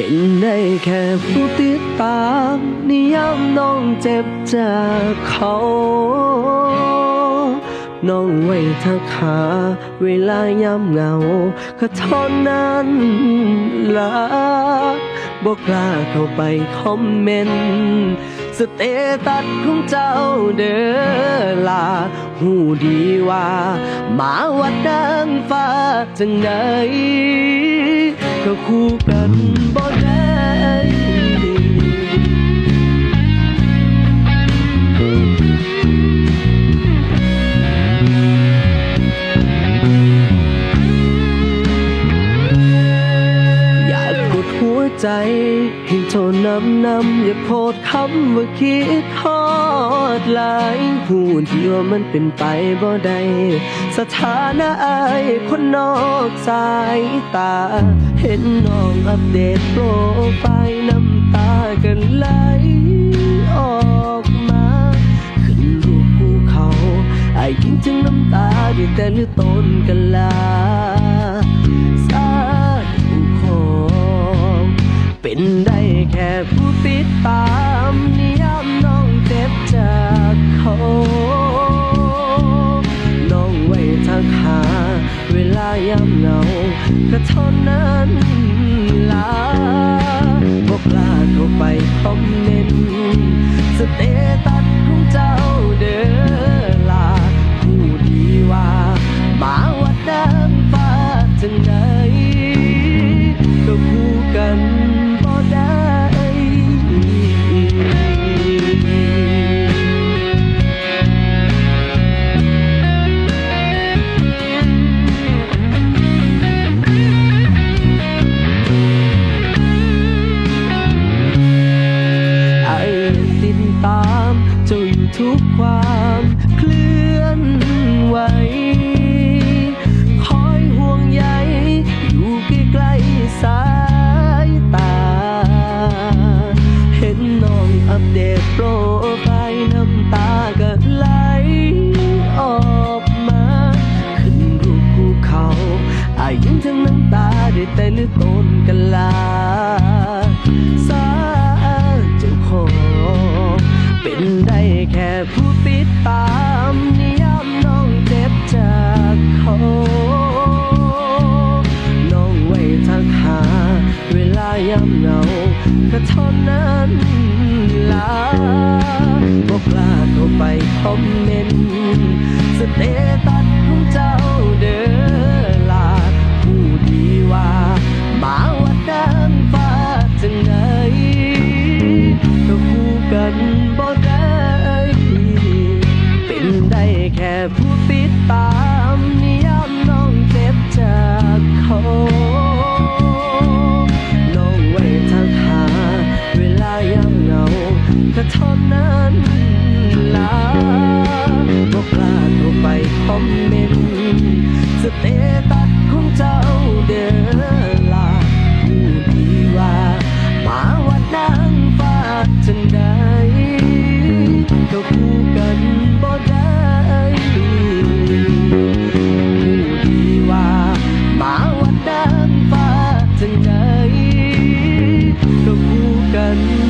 เป็นได้แค่ผู้ติดตามนิยามน้องเจ็บจากเขา น้องไว้ทักหาเวลายามเหงาก็เท่านั้นละบอกกล้าเข้าไปคอมเมนต์สเตตัสของเจ้าเด้อลาหูดีว่า มาวัดนางฟ้าจังใดก็คู่กัน ใจให้โทนนำนำอย่าโพดคำว่าคิดทอดหลายหูที่ว่ามันเป็นไปบ่ได้สถานะอายคนนอกสายตา เห็นน้องอัปเดตโปรไฟล์น้ำตากันไหลออกมา ขึ้นรูปภูเขาไอ้ายคิดถึงน้ำตาได้แต่ลือต้นกันลา ผู้ติดตามนิยามน้องเจ็บจากเขาน้องไว้ทักหา เวลายามเหงาก็เท่านั้นลาบอกลาเข้าไปคอมเมนต์สเตตัส ทุกความเคลื่อนไหว คอยห่วงใยอยู่ใกล้ๆสายตา เห็นน้องอัปเดตโปรไฟล์น้ำตาก็ไหลออกมา ขึ้นรูปภูเขาอายังทั้งน้ำตาได้แต่ลือต้นกันลาสาเจ้าของเป็น แค่ผู้ติดตามนิยามน้องเจ็บจากเขาน้องไว้ทักหา เวลายามเหงาก็เท่านั้นลาบอกลาเข้าไปคอมเมนต์สเตตัสของเจ้าเด้อลาผู้ดีว่ามาวัดนางฟ้า ผู้ติดตามนิยามน้องเจ็บจากเขาน้องไว้ทักหา เวลายามเหงาก็เท่านั้นลาบอกกล้าเข้าไปคอมเมนต์สเตตัสของเจ้าเด้อลาผู้ดีว่า มาวัดนางฟ้าจังได and